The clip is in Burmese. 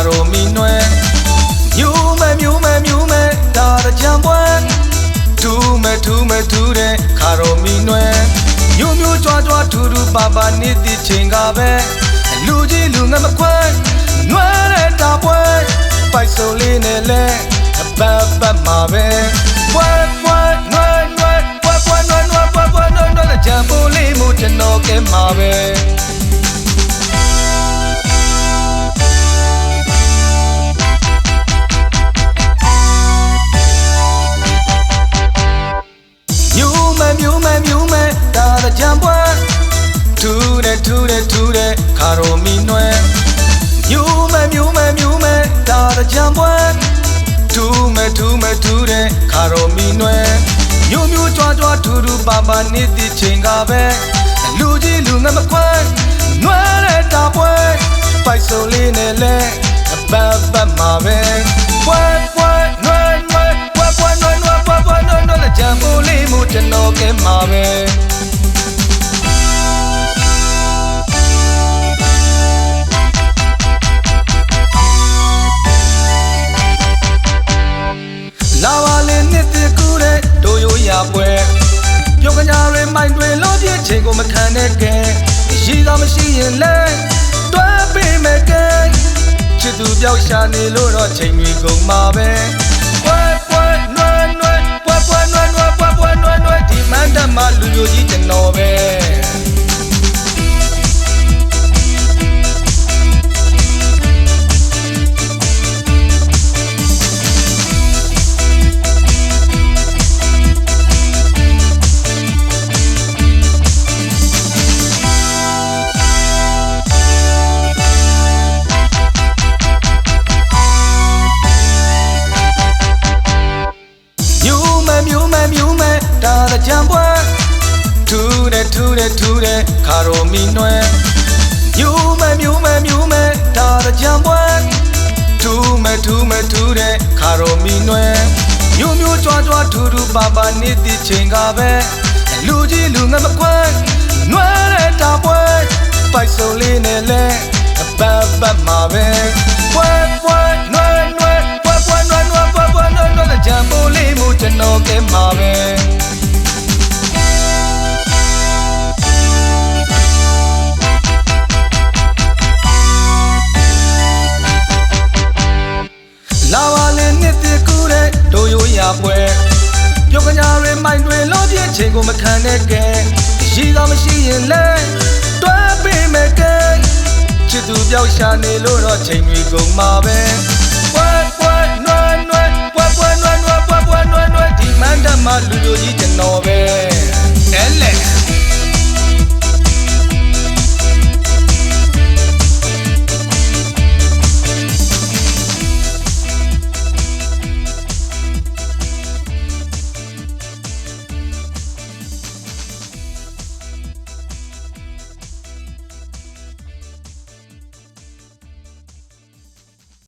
ခါရိုမီနွယ်မြူးမဲမြူးမဲမြူးမဲဒါတကြံပွဲထူးမဲထူးမဲထူးတဲ့ခါရိုမီနွယ်မြူးမြူးကြွားကြွားထူထူပါပါနေသည့်ချိန်ကပဲလူကြီးလူငယ်မခွဲနွယ်တဲ့တာပွဲပိုက်စုံလေးနဲ့လဲအပတ်ပတ်မှာပဲပွဲပွဲနွယ်နွယ်ပွဲပွဲနွယ်နွယ်ပွဲပွဲနွယ်နွယ်ကြံပိုးလေးမှုကျွန်တော်ကဲမှာပဲ မဲထူးမဲထူးတယ်ခါရိုမီနွယ်မြူးမြူးကြွားကြွားထူးထူးပါပါနေသည့်ချိန်ကပဲလူကြီးလူငယ်မခွဲနွယ်တဲ့တာပွဲပိုက်စုံလေးနဲ့လဲအပတ်ပတ်မှာပဲပွဲပွဲနွယ်နွယ်ပွဲပွဲနွယ်နွယ်ပွဲပွဲနွယ်နွယ်ကြံမိုးလေးမှုကျွန်တော်ကဲမှာပဲ ချိန်ကိုမခံတဲ့ကဲရှိသာမရှိရင်လဲတွဲပေးမယ်ကဲချစ်သူပြောက်ရှာနေလို့တော့ချိန်တွေကုန်မှာပဲပွဲပွဲနွယ်နွယ်ပွဲပွဲနွယ်နွယ်ပွဲပွဲနွယ်နွယ်ဒီမန်တမလူမျိုးကြီးကျွန်တော်ပဲ တယ်ထူးတယ်ထူးတယ်ခါရိုမီနွယ်မြူးမဲမြူးမဲမြူးမဲဒါတကြံပွဲထူးမဲထူးမဲထူးတယ်ခါရိုမီနွယ်မြူးမြူးကြွားကြွားထူထူပါပါနေသည့်ချိန်ကပဲလူကြီးလူငယ်မခွဲနွယ်တဲ့တာပွဲပိုက်စုံလေးနဲ့လဲအပတ်ပတ်မှာပဲပွဲပွဲ ရိုးရပွဲပြောကညာတွေမိုင်းတွေလို့ပြည့်ချိန်ကိုမခံတဲ့ကဲရှိသာမရှိရင်လဲတွဲပေးမယ်ကဲချစ်သူပြောက်ရှာနေလို့တော့ချိန်တွေကုန်မှာပဲပွဲပွဲနွယ်နွယ်ပွဲပွဲနွယ်နွယ်ပွဲပွဲနွယ်နွယ်ဒီမန်တမလူမျိုးကြီးကျွန်တော်ပဲအဲလေ